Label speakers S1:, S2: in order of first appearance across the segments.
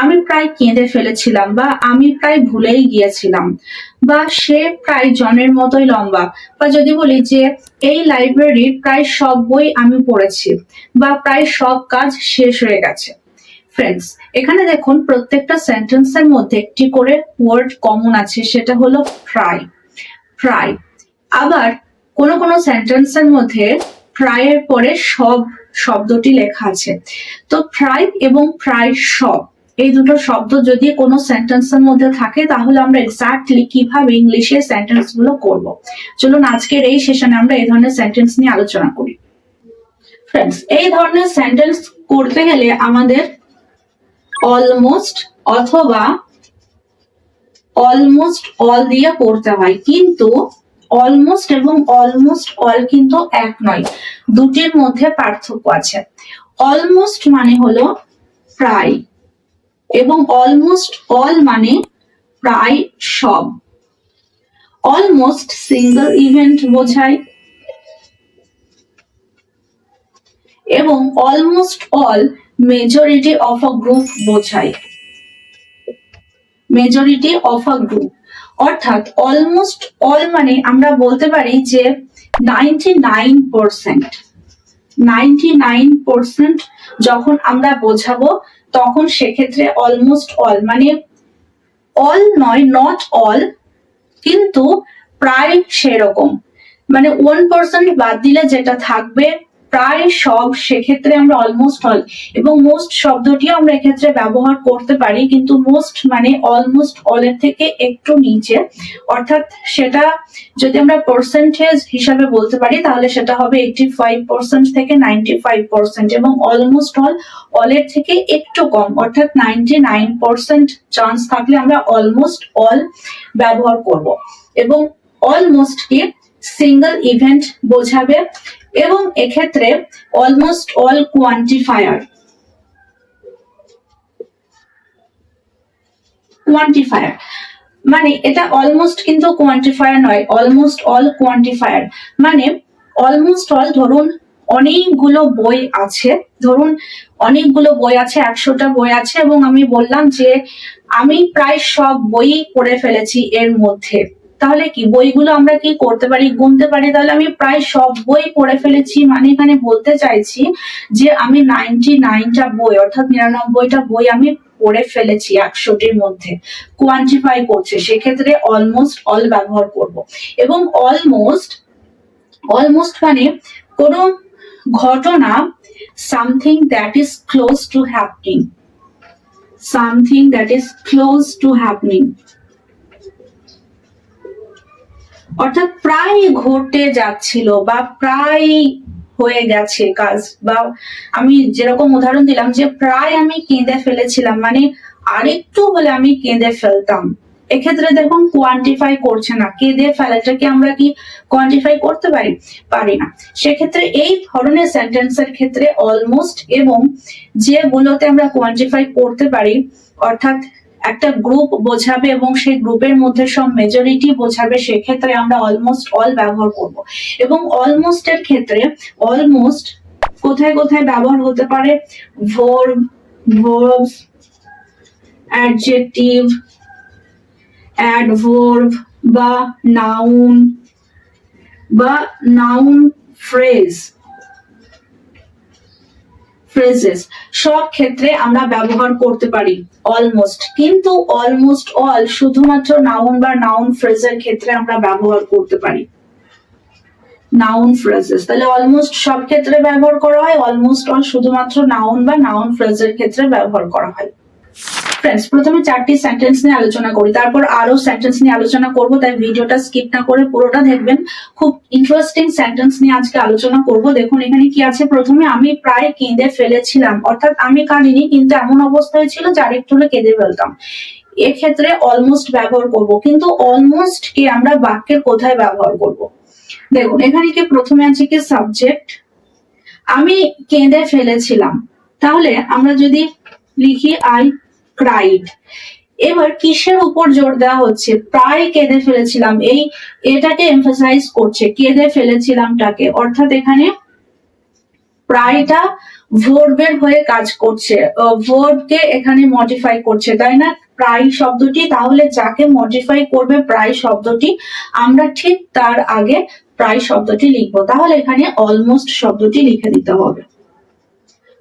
S1: আমি প্রায় কেঁদে ফেলেছিলাম বা আমি প্রায় ভুলেই গিয়েছিলাম বা সে প্রায় জনের মতোই লম্বা বা যদি বলি যে এই লাইব্রেরির প্রায় সব বই আমি পড়েছি বা প্রায় সব কাজ শেষ হয়ে গেছে। ফ্রেন্ডস এখানে দেখুন প্রত্যেকটা সেন্টেন্সের মধ্যে একটি করে ওয়ার্ড কমন আছে, সেটা হলো প্রায় প্রায় আবার কোন কোন সেন্টেন্সের মধ্যে প্রায়ের পরে সব শব্দটি লেখা আছে। তো প্রায় এবং প্রায় সব এই দুটো শব্দ যদি কোনো সেন্টেন্সের মধ্যে থাকে, তাহলে আমরা এক্স্যাক্টলি কীভাবে ইংলিশে সেন্টেন্সগুলো করব? চলুন আজকের এই সেশনে আমরা এই ধরনের সেন্টেন্স নিয়ে আলোচনা করি। ফ্রেন্ডস এই ধরনের সেন্টেন্স করতে গেলে আমাদের অলমোস্ট অথবা অলমোস্ট অল দিয়ে পড়তে হয়। কিন্তু অলমোস্ট এবং অলমোস্ট অল কিন্তু এক নয়, দুটির মধ্যে পার্থক্য আছে। অলমোস্ট মানে হলো প্রায়। এবং অলমোস্ট অল মানে প্রায় সব। অলমোস্ট সিঙ্গল ইভেন্ট বোঝায়। এবং almost all majority of a group বোঝায়। মেজরিটি অফ আ গ্রুপ অর্থাৎ অলমোস্ট অল মানে আমরা বলতে পারি যে ninety nine percent ninety nine percent যখন আমরা বোঝাবো তখন সেক্ষেত্রে অলমোস্ট অল মানে অল নয় নট অল কিন্তু প্রায় সেরকম। মানে ওয়ান পার্সেন্ট বাদ দিলে যেটা থাকবে প্রায় সব সেক্ষেত্রে আমরা অলমোস্ট অল এবং মোস্ট শব্দটিও আমরা এক্ষেত্রে ব্যবহার করতে পারি, কিন্তু মোস্ট মানে অলমোস্ট অল এর থেকে একটু নিচে। অর্থাৎ সেটা যদি আমরা পার্সেন্টেজ হিসাবে বলতে পারি, তাহলে সেটা হবে এইটি ফাইভ পার্সেন্ট থেকে নাইনটি ফাইভ পার্সেন্ট এবং অলমোস্ট অল অল এর থেকে একটু কম, অর্থাৎ নাইনটি নাইন পার্সেন্ট চান্স থাকলে আমরা অলমোস্ট অল ব্যবহার করব। এবং অলমোস্ট কি সিঙ্গেল ইভেন্ট বোঝাবে। এবং এক্ষেত্রে অলমোস্ট অল কোয়ান্টিফায়ার কোয়ান্টিফায়ার মানে এটা অলমোস্ট কিন্তু কোয়ান্টিফায়ার নয় অলমোস্ট অল কোয়ান্টিফায়ার মানে অলমোস্ট অল ধরুন অনেকগুলো বই আছে, ধরুন অনেকগুলো বই আছে, একশোটা বই আছে এবং আমি বললাম যে আমি প্রায় সব বই পড়ে ফেলেছি এর মধ্যে। তাহলে কি? বইগুলো আমরা কি করতে পারি, গুনতে পারি? তাহলে আমি প্রায় সব বই পড়ে ফেলেছি। মানে এখানে বলতে চাইছি যে আমি নাইনটি নাইনটা বই, অর্থাৎ নিরানব্বইটা বই আমি পড়ে ফেলেছি একশোটির মধ্যে। কোয়ান্টিফাই করছে, সেক্ষেত্রে অলমোস্ট অল ব্যবহার করব। এবং অলমোস্ট অলমোস্ট মানে কোনো ঘটনা something that is close to happening something that is close to happening অর্থাৎ প্রায় ঘটে যাচ্ছিল বা প্রায় হয়ে গেছে কাজ। বা আমি যেরকম উদাহরণ দিলাম যে প্রায় আমি কেঁদে ফেলেছিলাম মানে আরেকটু হলে আমি কেঁদে ফেলতাম। এক্ষেত্রে দেখুন কোয়ান্টিফাই করছে না। কেঁদে ফেলাটাকে আমরা কি কোয়ান্টিফাই করতে পারি? পারি না। সেক্ষেত্রে এই ধরনের সেন্টেন্সের ক্ষেত্রে অলমোস্ট এবং যেগুলোতে আমরা কোয়ান্টিফাই করতে পারি, অর্থাৎ একটা গ্রুপ বোঝাবে এবং সেই গ্রুপের মধ্যে সব মেজরিটি বোঝাবে, সেক্ষেত্রে আমরা অলমোস্ট অল ব্যবহার করব। এবং অলমোস্ট এর ক্ষেত্রে অলমোস্ট কোথায় কোথায় ব্যবহার হতে পারে? ভার্ব ভার্বস অ্যাডজেক্টিভ অ্যাডভার্ব বা নাউন বা নাউন ফ্রেজ ফ্রেজেস সব ক্ষেত্রে আমরা ব্যবহার করতে পারি অলমোস্ট কিন্তু অলমোস্ট অল শুধুমাত্র নাউন বা নাউন ফ্রেজের ক্ষেত্রে আমরা ব্যবহার করতে পারি। নাউন ফ্রেজেস তাহলে অলমোস্ট সব ক্ষেত্রে ব্যবহার করা হয় অলমোস্ট অল শুধুমাত্র নাউন বা নাউন ফ্রেজের ক্ষেত্রে ব্যবহার করা হয়। ফ্রেন্ডস প্রথমে চারটি সেন্টেন্স নিয়ে আলোচনা করি, তারপর আরও সেন্টেন্স নিয়ে আলোচনা করব, তাই ভিডিওটা স্কিপ না করে পুরোটা দেখবেন। খুব ইন্টারেস্টিং সেন্টেন্স নিয়ে আজকে আলোচনা করব। দেখুন, এখানে কি আছে? প্রথমে আমি প্রায় কেঁদে ফেলেছিলাম, অর্থাৎ আমি কাঁদিনি, কিন্তু এমন অবস্থা হয়েছিল যে আরেকটু হলে কেঁদে ফেলতাম। এক্ষেত্রে অলমোস্ট ব্যবহার করব, কিন্তু অলমোস্ট কি আমরা বাক্যের কোথায় ব্যবহার করব? দেখুন, এখানে কি প্রথমে আছে কি সাবজেক্ট আমি কেঁদে ফেলেছিলাম। তাহলে আমরা যদি লিখি আই ক্রাইড এবার কিসের উপর জোর দেওয়া হচ্ছে? প্রায় কেঁদে ফেলেছিলাম। এই, এটাকে এমফাসাইজ করছে। কেঁদে ফেলেছিলামটাকে। অর্থাৎ এখানে প্রায়টা ভার্বের হয়ে কাজ করছে। ভার্বকে এখানে মডিফাই করছে, তাই না? প্রায় শব্দটি, তাহলে যাকে মডিফাই করবে প্রায় শব্দটি, আমরা ঠিক তার আগে প্রায় শব্দটি লিখব। তাহলে এখানে অলমোস্ট শব্দটি লিখে দিতে হবে।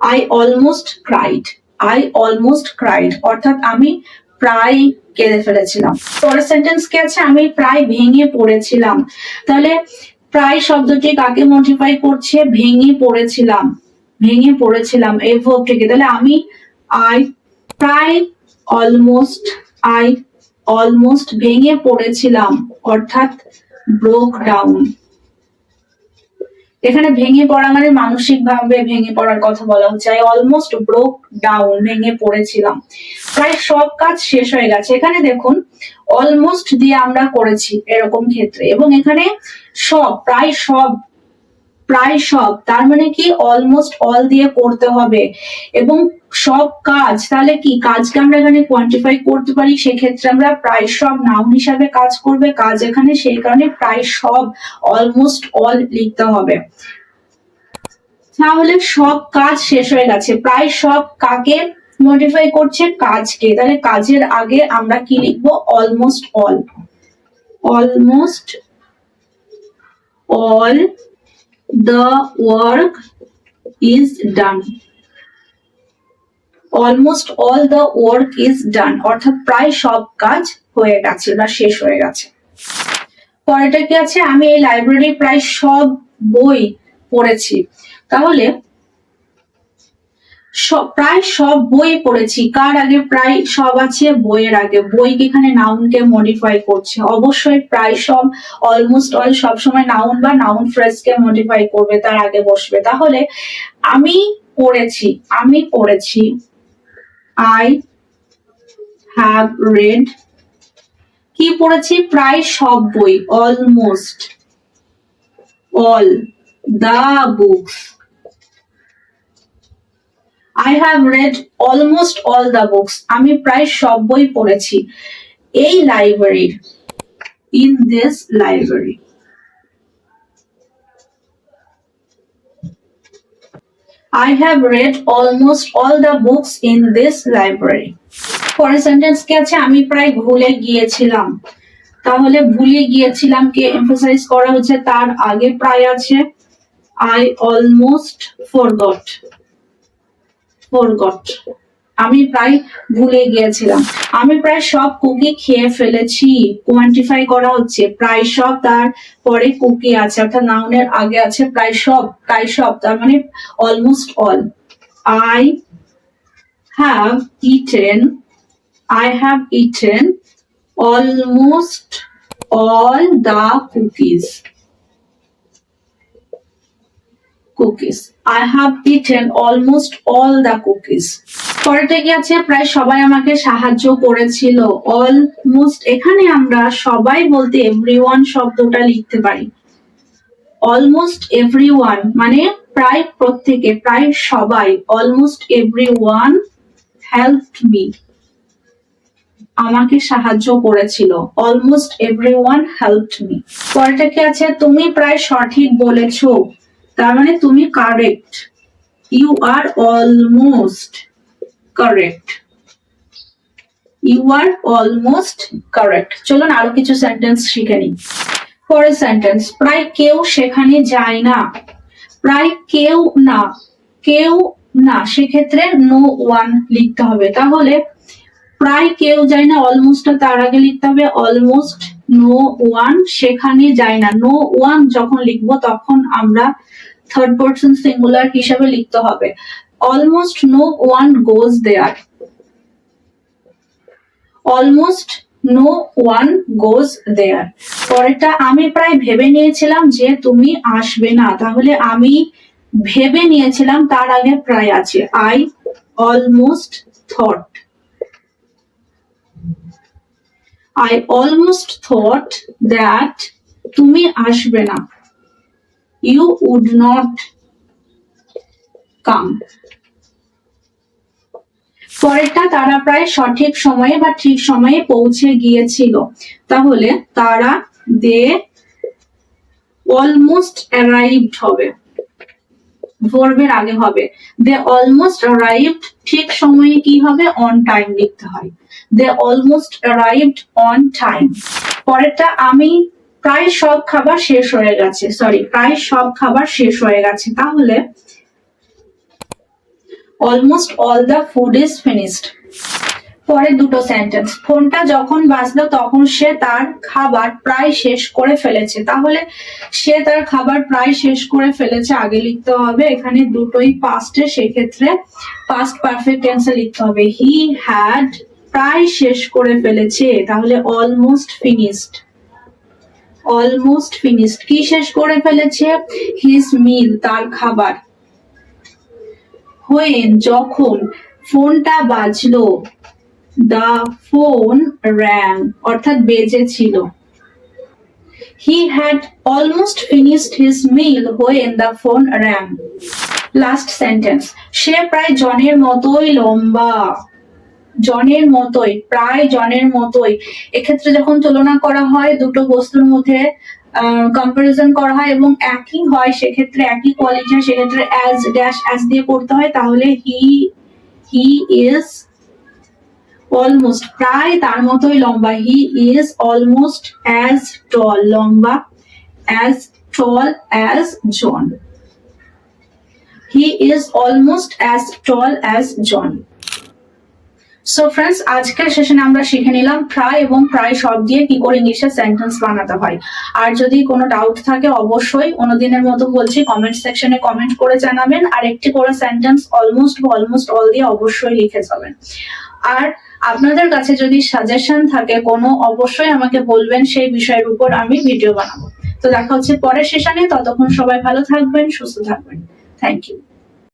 S1: I almost cried I almost cried অর্থাৎ আমি প্রায় কেঁদে ফেলেছিলাম। পরের সেন্টেন্স কি আছে? আমি প্রায় ভেঙে পড়েছিলাম। তাহলে প্রায় শব্দটি কাকে মডিফাই করছে? ভেঙে পড়েছিলাম। ভেঙে পড়েছিলাম। এই ভার্বটিকে তাহলে আমি আই প্রায় অলমোস্ট আই অলমোস্ট ভেঙে পড়েছিলাম। অর্থাৎ ব্রোক ডাউন এখানে ভেঙে পড়া মানে মানসিক ভাবে ভেঙে পড়ার কথা বলা হচ্ছে। আই অলমোস্ট ব্রোক ডাউন ভেঙে পড়েছিলাম। প্রায় সব কাজ শেষ হয়ে গেছে। এখানে দেখুন অলমোস্ট দিয়ে আমরা করেছি এরকম ক্ষেত্রে। এবং এখানে সব, প্রায় সব প্রায় সব, তার মানে কি অলমোস্ট অল দিয়ে করতে হবে। এবং সব কাজ, তাহলে কি কাজকে আমরা এখানে কোয়ান্টিফাই করতে পারি? সেক্ষেত্রে আমরা প্রায় সব নাউন হিসাবে কাজ করবে, কাজ এখানে সেই কারণে প্রায় সব অলমোস্ট অল লিখতে হবে। তাহলে সব কাজ শেষ হয়ে গেছে। প্রায় সব কাকে মডিফাই করছে? কাজকে। তাহলে কাজের আগে আমরা কি লিখব? Almost all almost all the work is done. Almost all the work is done অর্থাৎ প্রায় সব কাজ হয়ে গেছে বা শেষ হয়ে গেছে। পরেরটা কি আছে? আমি এই লাইব্রেরি প্রায় সব বই পড়েছি। তাহলে প্রায় সব বই পড়েছি। কার আগে? প্রায় সব আছে বইয়ের আগে। বই এখানে নাউনকে মডিফাই করছে? অবশ্যই প্রায় সব অলমোস্ট অল সব সময় নাউন বা নাউন ফ্রেজকে মডিফাই করবে, তার আগে বসবে। তাহলে আমি পড়েছি আমি পড়েছি আই হ্যাভ রেড কি পড়েছি? প্রায় সব বই almost all the books I have read almost all the books আমি প্রায় সব বই পড়েছি। এই লাইব্রেরির in this library I have read almost all the books in this library. পরের সেন্টেন্স কি আছে? আমি প্রায় ভুলে গিয়েছিলাম। তাহলে ভুলে গিয়েছিলাম কে এমফাসাইজ করা হচ্ছে? তার আগে প্রায় আছে। আই অলমোস্ট ফরগট ফরগট আমি প্রায় ভুলে গিয়েছিলাম। আমি প্রায় সব কুকি খেয়ে ফেলেছি। কোয়ান্টিফাই করা হচ্ছে। প্রায় সব তার পরে কুকি আছে। অর্থাৎ নাউনের আগে আছে প্রায় সব প্রায় সব। তার মানে almost all I have eaten I have eaten almost all the cookies cookies I have eaten almost all the cookies পরেরটা কি প্রায় সবাই আমাকে সাহায্য করেছিল। অলমোস্ট এখানে আমরা সবাই বলতে এভরিওয়ান শব্দটা লিখতে পারি। অলমোস্ট এভরিওয়ান মানে প্রায় প্রত্যেকে, প্রায় সবাই অলমোস্ট এভরিওয়ান হেল্প মি আমাকে সাহায্য করেছিল। অলমোস্ট এভরিওয়ান হেল্প মি পরেরটা কি আছে? তুমি প্রায় সঠিক বলেছ। তার মানে তুমি correct you are almost correct you are almost correct চলুন আরও কিছু সেন্টেন্স শিখে নিই। পরের সেন্টেন্স প্রায় কেউ সেখানে যায় না। প্রায় কেউ না কেউ না। সেক্ষেত্রে নো ওয়ান লিখতে হবে। তাহলে, প্রায় কেউ যায় না অলমোস্ট তার আগে লিখতে হবে অলমোস্ট নো ওয়ান সেখানে যায় না। নো ওয়ান যখন লিখব, তখন আমরা থার্ড পার্সন সিঙ্গুলার হিসাবে লিখতে হবে। Almost no one goes there almost no one goes there পরেরটা আমি প্রায় ভেবে নিয়েছিলাম যে তুমি আসবে না। তাহলে আমি ভেবে নিয়েছিলাম, তার আগে প্রায় আছে। I almost thought I almost thought that তুমি আসবে না। ইউ উড নট কাম পরেরটা তারা প্রায় সঠিক সময়ে বা ঠিক সময়ে পৌঁছে গিয়েছিল। তাহলে তারা দে অলমোস্ট অ্যারাইভড হবে। ভার্বের আগে হবে। দে অলমোস্ট অ্যারাইভড ঠিক সময়ে কি হবে? অন টাইম লিখতে হয়। They almost arrived on time পরেরটা আমি প্রায় সব খাবার শেষ হয়ে গেছে। সরি প্রায় সব খাবার শেষ হয়ে গেছে। তাহলে almost all the food is finished পরে দুটো সেন্টেন্স ফোনটা যখন বাজলো, তখন সে তার খাবার প্রায় শেষ করে ফেলেছে। তাহলে সে তার খাবার প্রায় শেষ করে ফেলেছে। আগে লিখতে হবে, এখানে দুটোই পাস্টে সেক্ষেত্রে পাস্ট পারফেক্ট টেন্সে লিখতে হবে। হি হ্যাড প্রায় শেষ করে ফেলেছে, তাহলে অলমোস্ট ফিনিশড অলমোস্ট ফিনিশড কি শেষ করে ফেলেছে? হিজ মিল তার খাবার। হোয়েন যখন ফোনটা বাজলো দা ফোন র্যাং অর্থাৎ বেজেছিল। He had almost finished his meal when the phone rang last sentence সে প্রায় জনের মতোই লম্বা। জনের মতোই, প্রায় জনের মতোই। এক্ষেত্রে যখন তুলনা করা হয়, দুটো বস্তুর মধ্যে কম্পারিজন করা হয় এবং একই হয়, সেক্ষেত্রে একই কোয়ালিটি হয়, সেক্ষেত্রে অ্যাজ ড্যাশ অ্যাজ দিয়ে করতে হয়, তাহলে হি হি ইজ অলমোস্ট প্রায় তার মতোই লম্বা। He is almost as tall লম্বা as tall as John he is almost as tall as John so friends আজকের সেশনে আমরা শিখে নিলাম প্রায় এবং প্রায় সব দিয়ে কি করে ইংলিশে সেন্টেন্স বানাতে হয়। আর যদি কোনো ডাউট থাকে, অবশ্যই অন্যদিনের মতো বলছি কমেন্ট সেকশনে কমেন্ট করে জানাবেন। আর একটি করে সেন্টেন্স অলমোস্ট অলমোস্ট অল দিয়ে অবশ্যই লিখে যাবেন। আর আপনাদের কাছে যদি সাজেশন থাকে, কোনো অবশ্যই আমাকে বলবেন, সেই বিষয়ের উপর আমি ভিডিও বানাবো। তো দেখা হচ্ছে পরের সেশনে ততক্ষণ সবাই ভালো থাকবেন, সুস্থ থাকবেন। Thank you